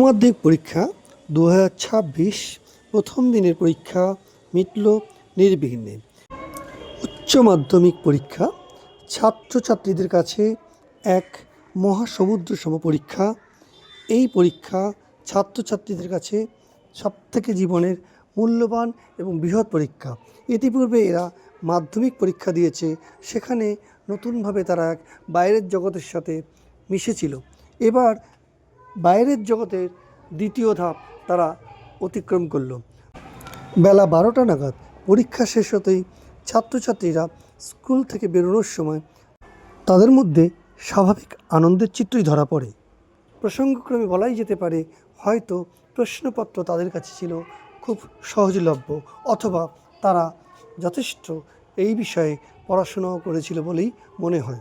মাধ্যমিক পরীক্ষা দু হাজার ছাব্বিশ প্রথম দিনের পরীক্ষা মিটল নির্বিঘ্নে। উচ্চ মাধ্যমিক পরীক্ষা, ছাত্রছাত্রীদের কাছে এক মহাসমুদ্র সম পরীক্ষা। এই পরীক্ষা ছাত্রছাত্রীদের কাছে সবথেকে জীবনের মূল্যবান এবং বৃহৎ পরীক্ষা। ইতিপূর্বে এরা মাধ্যমিক পরীক্ষা দিয়েছে, সেখানে নতুনভাবে তারা এক বাইরের জগতের সাথে মিশেছিল। এবার বাইরের জগতের দ্বিতীয় ধাপ তারা অতিক্রম করল। বেলা বারোটা নাগাদ পরীক্ষা শেষ হতেই ছাত্রছাত্রীরা স্কুল থেকে বেরোনোর সময় তাদের মধ্যে স্বাভাবিক আনন্দের চিত্রই ধরা পড়ে। প্রসঙ্গক্রমে বলাই যেতে পারে, হয়তো প্রশ্নপত্র তাদের কাছে ছিল খুব সহজলভ্য, অথবা তারা যথেষ্ট এই বিষয়ে পড়াশোনাও করেছিল বলেই মনে হয়।